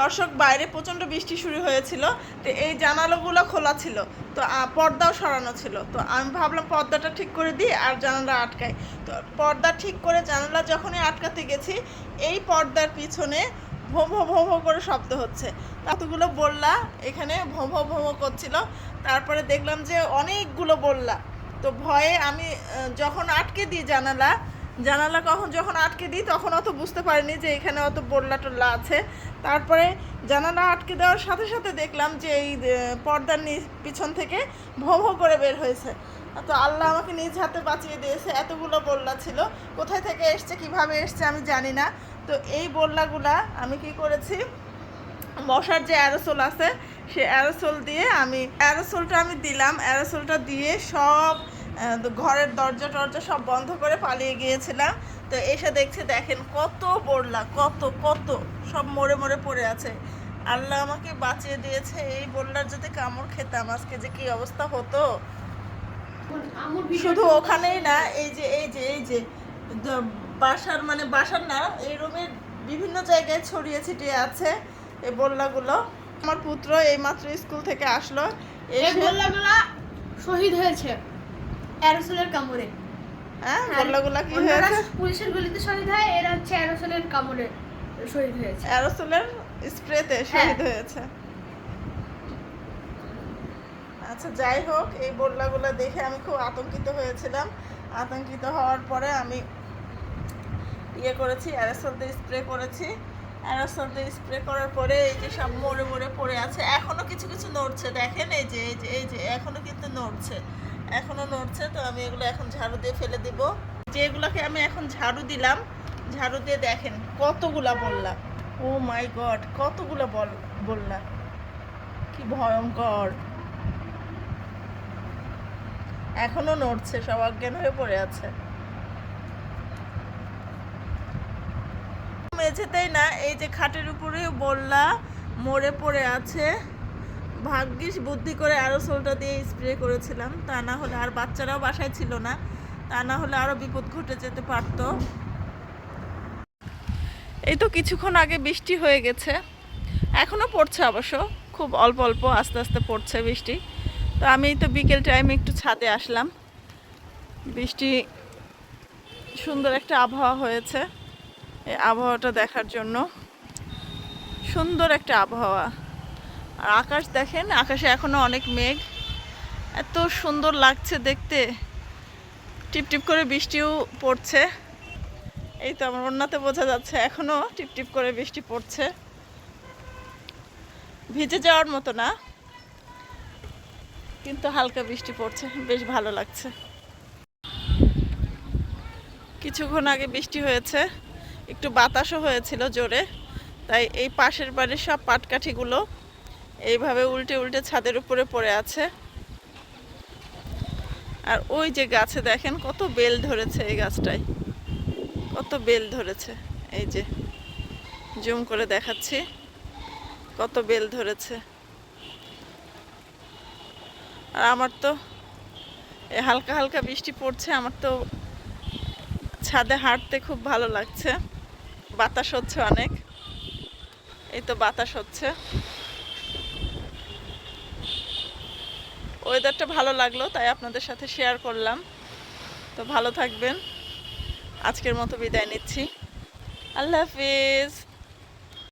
দর্শক, বাইরে প্রচণ্ড বৃষ্টি শুরু হয়েছিল, তো এই জানালাগুলো খোলা ছিল, তো পর্দাও সরানো ছিল, তো আমি ভাবলাম পর্দাটা ঠিক করে দিই আর জানালা আটকাই। তো পর্দা ঠিক করে জানালা যখনই আটকাতে গেছি, এই পর্দার পিছনে ভো ভো ভো ভো করে শব্দ হচ্ছে। কতগুলো বললা এখানে ভো ভো ভো করছিল, তারপরে দেখলাম যে অনেকগুলো বললা তো ভয়ে আমি যখন আটকে দিই জানালা জানালা কখন যখন আটকে দিই, তখন অত বুঝতে পারিনি যে এখানে অত বোল্লা টল্লা আছে। তারপরে জানালা আটকে দেওয়ার সাথে সাথে দেখলাম যে এই পর্দার পিছন থেকে ভো ভো করে বের হয়েছে। তো আল্লাহ আমাকে নিজ হাতে বাঁচিয়ে দিয়েছে, এতগুলো বোল্লা ছিল। কোথায় থেকে এসছে, কীভাবে এসছে আমি জানি না। তো এই বললাগুলা আমি কি করেছি মশার যে অ্যারোসোল আছে, সে অ্যারোসোল দিয়ে আমি, অ্যারোসোলটা আমি দিলাম। অ্যারোসোলটা দিয়ে সব ঘরের দরজা টরজা সব বন্ধ করে পালিয়ে গিয়েছিলাম। তো এসে দেখছে দেখেন কত বড়লা কত কত সব মরে মরে পড়ে আছে। আল্লাহ আমাকে বাঁচিয়ে দিয়েছে এই বললার যদি কামড় খেতাম আজকে যে কি অবস্থা হতো? শুধু ওখানেই না এই যে এই যে এই যে বাসার মানে বাসার না এই রুমের বিভিন্ন জায়গায় ছড়িয়ে ছিটিয়ে আছে এই বললাগুলো আমার পুত্র এইমাত্র স্কুল থেকে আসলো এই এসে গোল্লাগুলা শহীদ হয়েছে। অ্যারোসলের কামড়ে। হ্যাঁ বললাগুলা কি হয়েছে? পুলিশের গুলিতে শহীদ হয় এরা হচ্ছে অ্যারোসলের কামড়ে শহীদ হয়েছে। অ্যারোসোলের স্প্রেতে শহীদ হয়েছে। আচ্ছা যাই হোক এই বললাগুলো দেখে আমি খুব আতঙ্কিত হয়েছিলাম। আতঙ্কিত হওয়ার পরে আমি ইয়ে করেছি অ্যারোসল দিয়ে স্প্রে করেছি। অ্যারোসল দিয়ে স্প্রে করার পরে এই যে সব মরে মরে পড়ে আছে এখনও কিছু কিছু নড়ছে। দেখেন এই যে এই যে এই যে এখনও কিন্তু নড়ছে। এখনও নড়ছে, তো আমি এগুলো এখন ঝাড়ু দিয়ে ফেলে দিব। যেগুলোকে আমি এখন ঝাড়ু দিলাম, ঝাড়ু দিয়ে দেখেন কতগুলা বললাম ও মাই গড, কতগুলো বল বললাম কি ভয়ঙ্কর। এখনও নড়ছে, সব অজ্ঞান হয়ে পড়ে আছে। মেঝেতেই না, এই যে খাটের উপরে বললা, মরে পড়ে আছে। ভাগ্যিস বুদ্ধি করে অ্যারোসোলটা দিয়ে স্প্রে করেছিলাম। তা না হলে আর বাচ্চারাও বাসায় ছিল না। তা না হলে আরও বিপদ ঘটে যেতে পারতো। এই তো কিছুক্ষণ আগে বৃষ্টি হয়ে গেছে। এখনও পড়ছে অবশ্য। খুব অল্প অল্প আস্তে আস্তে পড়ছে বৃষ্টি। তো আমি তো বিকেল টাইমে একটু ছাদে আসলাম। বৃষ্টি সুন্দর একটা আবহাওয়া হয়েছে। এই আবহাওয়াটা দেখার জন্য। সুন্দর একটা আবহাওয়া। আর আকাশ দেখেন, আকাশে এখনও অনেক মেঘ। এত সুন্দর লাগছে দেখতে। টিপ টিপ করে বৃষ্টিও পড়ছে। এই তো আমার অন্যতে বোঝা যাচ্ছে, এখনও টিপ টিপ করে বৃষ্টি পড়ছে। ভিজে যাওয়ার মতো না, কিন্তু হালকা বৃষ্টি পড়ছে, বেশ ভালো লাগছে। কিছুক্ষণ আগে বৃষ্টি হয়েছে, একটু বাতাসও হয়েছিল জোরে, তাই এই পাশের বাড়ির সব পাটকাঠিগুলো এইভাবে উল্টে উল্টে ছাদের উপরে পড়ে আছে। আর ওই যে গাছে দেখেন কত বেল ধরেছে এই গাছটায়। কত বেল ধরেছে। এই যে জুম করে দেখাচ্ছি। কত বেল ধরেছে। আর আমার তো হালকা হালকা বৃষ্টি পড়ছে, আমার তো ছাদে হাঁটতে খুব ভালো লাগছে। বাতাস হচ্ছে অনেক। এই তো বাতাস হচ্ছে। ওয়েদারটা ভালো লাগল, তাই আপনাদের সাথে শেয়ার করলাম। তো ভালো থাকবেন। আজকের মতো বিদায় নিচ্ছি। আল্লাহ হাফিজ।